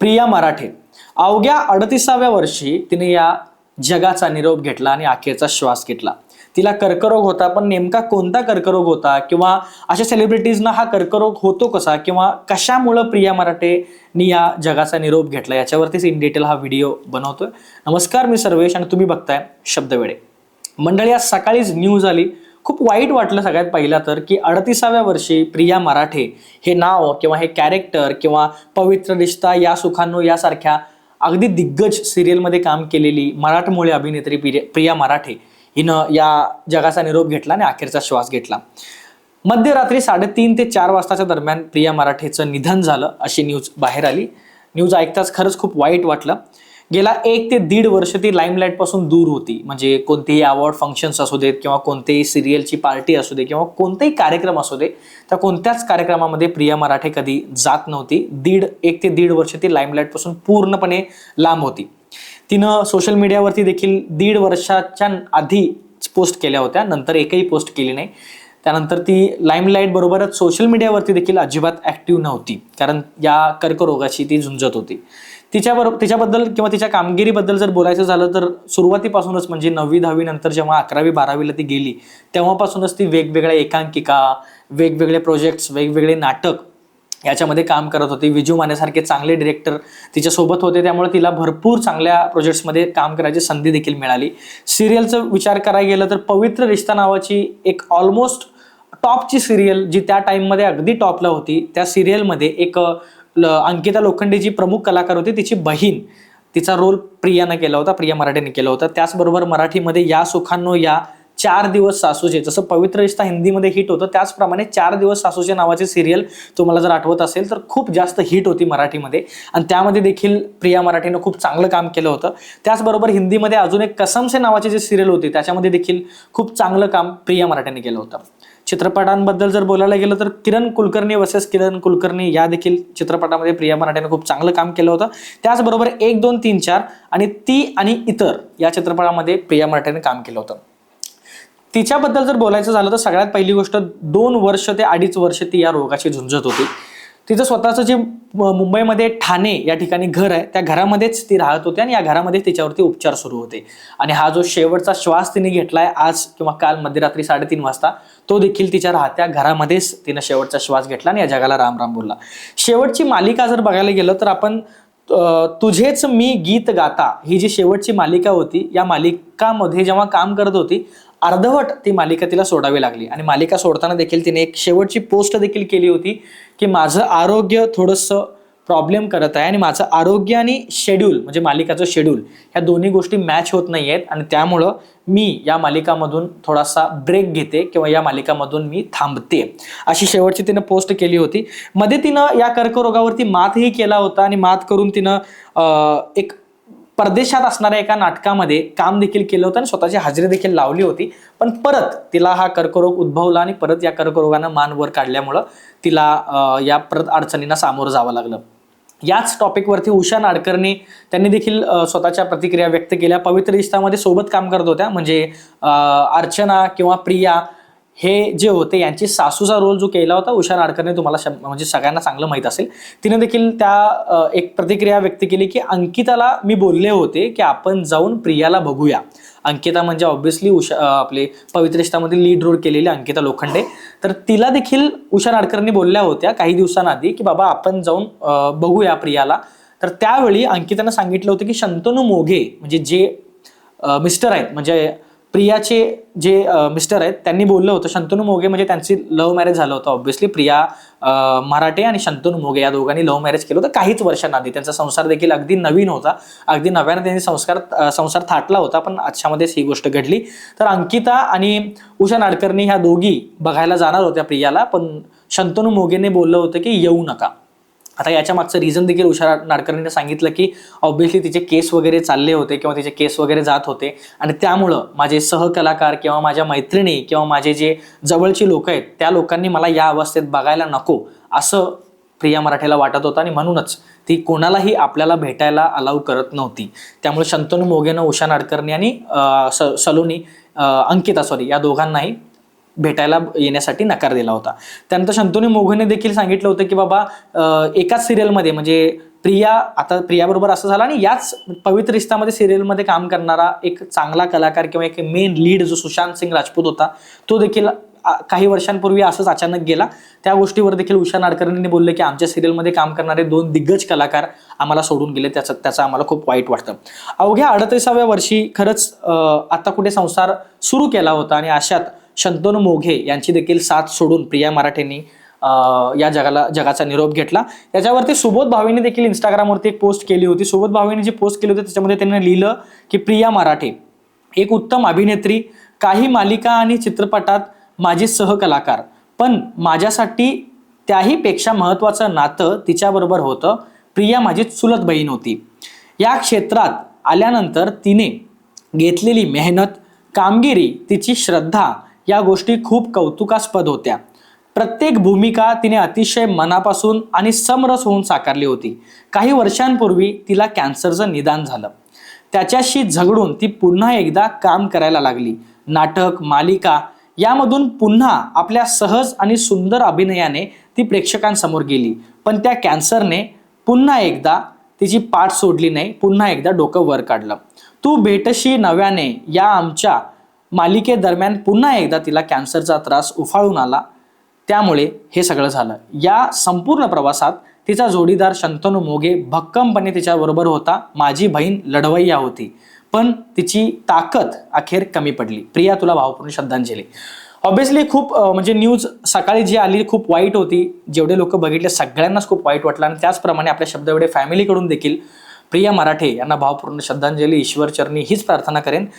प्रिया मराठे. अवघ्या अडतीसाव्या वर्षी तिने या जगाचा निरोप घेतला आणि अखेरचा श्वास घेतला. तिला कर्करोग होता पण नेमका कोणता कर्करोग होता किंवा अशा सेलिब्रिटीजना हा कर्करोग होतो कसा किंवा कशामुळं प्रिया मराठेनी या जगाचा निरोप घेतला याच्यावरतीच इन डिटेल हा व्हिडिओ बनवतोय. नमस्कार मी सर्वेश आणि तुम्ही बघताय शब्दवेळे मंडळी आज सकाळीच न्यूज आली. खूप वाईट वाटलं सगळ्यात पहिला तर की अडतीसाव्या वर्षी प्रिया मराठे हे नाव किंवा हे कॅरेक्टर किंवा पवित्र रिश्ता या सुखांनो यासारख्या अगदी दिग्गज सिरियलमध्ये काम केलेली मराठमोळी अभिनेत्री प्रिय- प्रिया मराठे हिनं या जगाचा निरोप घेतला आणि अखेरचा श्वास घेतला. मध्यरात्री साडेतीन ते चार वाजताच्या दरम्यान प्रिया मराठेचं निधन झालं अशी न्यूज बाहेर आली. न्यूज ऐकताच खरंच खूप वाईट वाटलं. गेला एक ते दीड वर्ष ती लाईमलाईटपासून दूर होती. म्हणजे कोणतेही अवॉर्ड फंक्शन्स असू देत किंवा कोणतेही सिरियलची पार्टी असू दे किंवा कोणताही कार्यक्रम असू दे त्या कोणत्याच कार्यक्रमामध्ये प्रिया मराठे कधी जात नव्हती. दीड एक ते दीड वर्ष ती लाईमलाईटपासून पूर्णपणे लांब होती. तिनं सोशल मीडियावरती देखील दीड वर्षाच्या आधी पोस्ट केल्या होत्या. नंतर एकही पोस्ट केली नाही. त्यानंतर ती लाईमलाईट बरोबरच सोशल मीडियावरती देखील अजिबात ॲक्टिव्ह नव्हती. कारण या कर्करोगाशी ती झुंजत होती. तिच्याबरोबर तिच्याबद्दल किंवा तिच्या कामगिरीबद्दल जर बोलायचं झालं तर सुरुवातीपासूनच म्हणजे नववी दहावी नंतर जेव्हा अकरावी बारावीला ती गेली तेव्हापासूनच ती वेगवेगळ्या एकांकिका वेगवेगळे प्रोजेक्ट्स वेगवेगळे नाटक याच्यामध्ये काम करत होती. विजू मानेसारखे चांगले डिरेक्टर तिच्यासोबत होते. त्यामुळे तिला भरपूर चांगल्या प्रोजेक्ट्समध्ये काम करायची संधी देखील मिळाली. सिरियलचं विचार करायला गेलं तर पवित्र रिश्ता नावाची एक ऑलमोस्ट टॉपची सिरियल जी त्या टाइममध्ये अगदी टॉपला होती त्या सिरियलमध्ये एक अंकिता लोखंडे जी प्रमुख कलाकार होती तिची बहीण तिचा रोल प्रियानं केला होता प्रिया मराठेने केला होता. त्याचबरोबर मराठीमध्ये या सुखांनो या चार दिवस सासूचे जसं पवित्र रिश्ता हिंदीमध्ये हिट होतं त्याचप्रमाणे चार दिवस सासूचे नावाचे सिरियल तुम्हाला जर आठवत असेल तर खूप जास्त हिट होती मराठीमध्ये. आणि त्यामध्ये देखील प्रिया मराठीनं खूप चांगलं काम केलं होतं. त्याचबरोबर हिंदीमध्ये अजून एक कसमसे नावाचे जे सिरियल होते त्याच्यामध्ये देखील खूप चांगलं काम प्रिया मराठीने केलं होतं. चित्रपटांबद्दल जर बोलायला गेलं तर किरण कुलकर्णी वसेस किरण कुलकर्णी या देखील चित्रपटामध्ये प्रिया मराठ्याने खूप चांगलं काम केलं होतं. त्याचबरोबर एक दोन तीन चार आणि ती आणि इतर या चित्रपटामध्ये प्रिया मराठ्याने काम केलं होतं. तिच्याबद्दल जर बोलायचं झालं तर सगळ्यात पहिली गोष्ट दोन वर्ष ते अडीच वर्ष ती या रोगाशी झुंजत होती. तिचं स्वतःचं जे मुंबईमध्ये ठाणे या ठिकाणी घर आहे त्या घरामध्येच ती राहत होती आणि या घरामध्ये तिच्यावरती उपचार सुरू होते. आणि हा जो शेवटचा श्वास तिने घेतलाय आज किंवा काल मध्यरात्री साडेतीन वाजता तो देखील तिच्या राहत्या घरामध्येच तिनं शेवटचा श्वास घेतला आणि या जगाला राम राम बोलला. शेवटची मालिका जर बघायला गेलं तर आपण तुझेच मी गीत गाता ही जी शेवटची मालिका होती या मालिकामध्ये जेव्हा काम करत होती अर्धवट ती मालिका तिला सोडावी लागली. आणि मालिका सोडताना देखील तिने एक शेवटची पोस्ट देखील केली होती की माझं आरोग्य थोडंसं प्रॉब्लेम करत आहे आणि माझं आरोग्य आणि शेड्यूल म्हणजे मालिकाचं शेड्यूल ह्या दोन्ही गोष्टी मॅच होत नाही आहेत आणि त्यामुळं मी या मालिकामधून थोडासा ब्रेक घेते किंवा या मालिकामधून मी थांबते. अशी शेवटची तिनं पोस्ट केली होती. मध्ये तिनं या कर्करोगावरती मातही केला होता आणि मात करून तिनं एक परदेशात असणाऱ्या एका नाटकामध्ये काम देखील केलं होतं आणि स्वतःची हजेरी देखील लावली होती. पण परत तिला हा कर्करोग उद्भवला आणि परत या कर्करोगानं मान वर काढल्यामुळं तिला या परत अडचणींना सामोरं जावं लागलं. याच टॉपिकवरती उषा नाडकर्णी त्यांनी देखील स्वतःच्या प्रतिक्रिया व्यक्त केल्या. पवित्र रिश्तामध्ये सोबत काम करत होत्या. म्हणजे अर्चना किंवा प्रिया हे जे होते यांची सासूचा रोल जो केला होता उषा नाडकरने तुम्हाला म्हणजे सगळ्यांना चांगलं माहीत असेल. तिने देखील त्या एक प्रतिक्रिया व्यक्त केली की अंकिताला मी बोलले होते की आपण जाऊन प्रियाला बघूया. अंकिता म्हणजे ऑब्व्हियसली उषा आपले पवित्र लीड रोल केलेली अंकिता लोखंडे. तर तिला देखील उषा नाडकर्णी बोलल्या होत्या काही दिवसांआधी की बाबा आपण जाऊन बघूया प्रियाला. तर त्यावेळी अंकितानं सांगितलं होतं की शंतनू मोघे म्हणजे जे मिस्टर आहेत म्हणजे प्रियाचे जे मिस्टर आहेत त्यांनी बोललं होतं शंतनू मोगे म्हणजे त्यांची लव्ह मॅरेज झालं होतं ऑब्व्हियसली प्रिया मराठे आणि शंतनू मोगे या दोघांनी लव्ह मॅरेज केलं होतं काहीच वर्षांआधी. त्यांचा संसार देखील अगदी नवीन होता. अगदी नव्याने त्यांनी संस्कार संसार थाटला होता पण आजच्यामध्येच ही गोष्ट घडली. तर अंकिता आणि उषा नाडकर्णी ह्या दोघी बघायला जाणार होत्या प्रियाला पण शंतनू मोगेने बोललं होतं की येऊ नका. आता याच्या मागचं रिझन देखील उषा नाडकर्णीने सांगितलं की ऑब्व्हियसली तिचे केस वगैरे चालले होते किंवा तिचे केस वगैरे जात होते. आणि त्यामुळं माझे सहकलाकार किंवा माझ्या मैत्रिणी किंवा माझे जे जवळची लोक आहेत त्या लोकांनी मला या अवस्थेत बघायला नको असं प्रिया मराठेला वाटत होतं. आणि म्हणूनच ती कोणालाही आपल्याला भेटायला अलाव करत नव्हती. त्यामुळे शंतनू मोगेनं उषा नाडकर्णी आणि स सलोनी अंकिता सॉरी या दोघांनाही भेटायला येण्यासाठी नकार दिला होता. त्यानंतर शंतनू मोघने देखील सांगितलं होतं की बाबा एकाच सिरियलमध्ये म्हणजे प्रिया आता प्रियाबरोबर असं झालं आणि याच पवित्र रिश्तामध्ये सिरियलमध्ये काम करणारा एक चांगला कलाकार किंवा एक मेन लीड जो सुशांत सिंग राजपूत होता तो देखील काही वर्षांपूर्वी असंच अचानक गेला. त्या गोष्टीवर देखील उषा नाडकर्णींनी बोलले की आमच्या सिरियलमध्ये काम करणारे दोन दिग्गज कलाकार आम्हाला सोडून गेले त्याचं त्याचं आम्हाला खूप वाईट वाटतं. अवघ्या अडतीसाव्या वर्षी खरंच आता कुठे संसार सुरू केला होता आणि अशात शंतनू मोघे यांची देखील साथ सोडून प्रिया मराठेंनी या जगाला जगाचा निरोप घेतला. त्याच्यावरती सुबोध भावेने देखील इंस्टाग्रामवरती एक पोस्ट केली होती. सुबोध भावेने जी पोस्ट केली होती त्याच्यामध्ये त्यांनी लिहिलं की प्रिया मराठे एक उत्तम अभिनेत्री काही मालिका आणि चित्रपटात माझी सहकलाकार पण माझ्यासाठी त्याहीपेक्षा महत्त्वाचं नातं तिच्याबरोबर होतं. प्रिया माझी चुलत बहीण होती. या क्षेत्रात आल्यानंतर तिने घेतलेली मेहनत कामगिरी तिची श्रद्धा या गोष्टी खूप कौतुकास्पद होत्या. प्रत्येक भूमिका तिने अतिशय मनापासून आणि समरस होऊन साकारली होती. काही वर्षांपूर्वी तिला कॅन्सरचं निदान झालं. त्याच्याशी झगडून ती पुन्हा एकदा काम करायला लागली. नाटक मालिका यामधून पुन्हा आपल्या सहज आणि सुंदर अभिनयाने ती प्रेक्षकांसमोर गेली. पण त्या कॅन्सरने पुन्हा एकदा तिची पाठ सोडली नाही पुन्हा एकदा डोकं वर काढलं. तू भेटशी नव्याने या आमच्या मालिकेदरम्यान पुन्हा एकदा तिला कॅन्सरचा त्रास उफाळून आला. त्यामुळे हे सगळं झालं. या संपूर्ण प्रवासात तिचा जोडीदार शंतनू मोगे भक्कमपणे तिच्याबरोबर होता. माझी बहीण लढवय्या होती. पण तिची ताकद अखेर कमी पडली. प्रिया तुला भावपूर्ण श्रद्धांजली. ऑब्व्हियसली खूप म्हणजे न्यूज सकाळी जी आली खूप वाईट होती. जेवढे लोक बघितले सगळ्यांनाच खूप वाईट वाटलं आणि त्याचप्रमाणे आपल्या शब्द एवढे फॅमिलीकडून देखील प्रिया मराठे यांना भावपूर्ण श्रद्धांजली ईश्वर चरणी हीच प्रार्थना करेन.